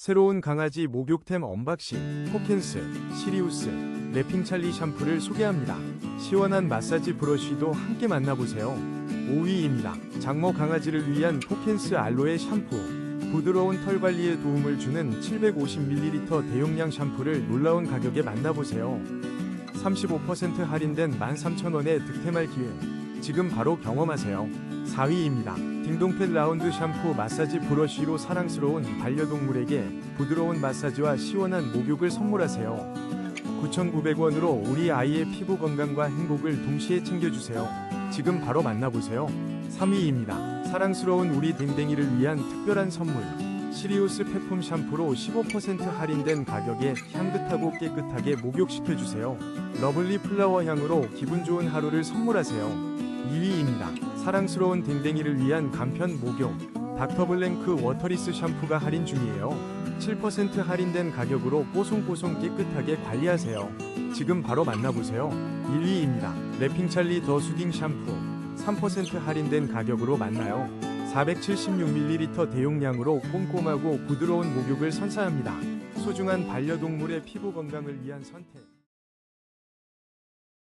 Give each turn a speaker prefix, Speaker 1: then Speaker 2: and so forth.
Speaker 1: 새로운 강아지 목욕템 언박싱 포켄스, 시리우스, 랩핑 찰리 샴푸를 소개합니다. 시원한 마사지 브러쉬도 함께 만나보세요. 5위입니다. 장모 강아지를 위한 포켄스 알로에 샴푸. 부드러운 털 관리에 도움을 주는 750ml 대용량 샴푸를 놀라운 가격에 만나보세요. 35% 할인된 13,000원의 득템할 기회. 지금 바로 경험하세요. 4위입니다. 딩동펫 라운드 샴푸 마사지 브러쉬로 사랑스러운 반려동물에게 부드러운 마사지와 시원한 목욕을 선물하세요. 9,900원으로 우리 아이의 피부 건강과 행복을 동시에 챙겨주세요. 지금 바로 만나보세요. 3위입니다. 사랑스러운 우리 댕댕이를 위한 특별한 선물. 시리우스 페품 샴푸로 15% 할인된 가격에 향긋하고 깨끗하게 목욕시켜주세요. 러블리 플라워 향으로 기분 좋은 하루를 선물하세요. 2위입니다. 사랑스러운 댕댕이를 위한 간편 목욕. 닥터블랭크 워터리스 샴푸가 할인 중이에요. 7% 할인된 가격으로 뽀송뽀송 깨끗하게 관리하세요. 지금 바로 만나보세요. 1위입니다. 랩핑 찰리 더 수딩 샴푸. 3% 할인된 가격으로 만나요. 476ml 대용량으로 꼼꼼하고 부드러운 목욕을 선사합니다. 소중한 반려동물의 피부 건강을 위한 선택.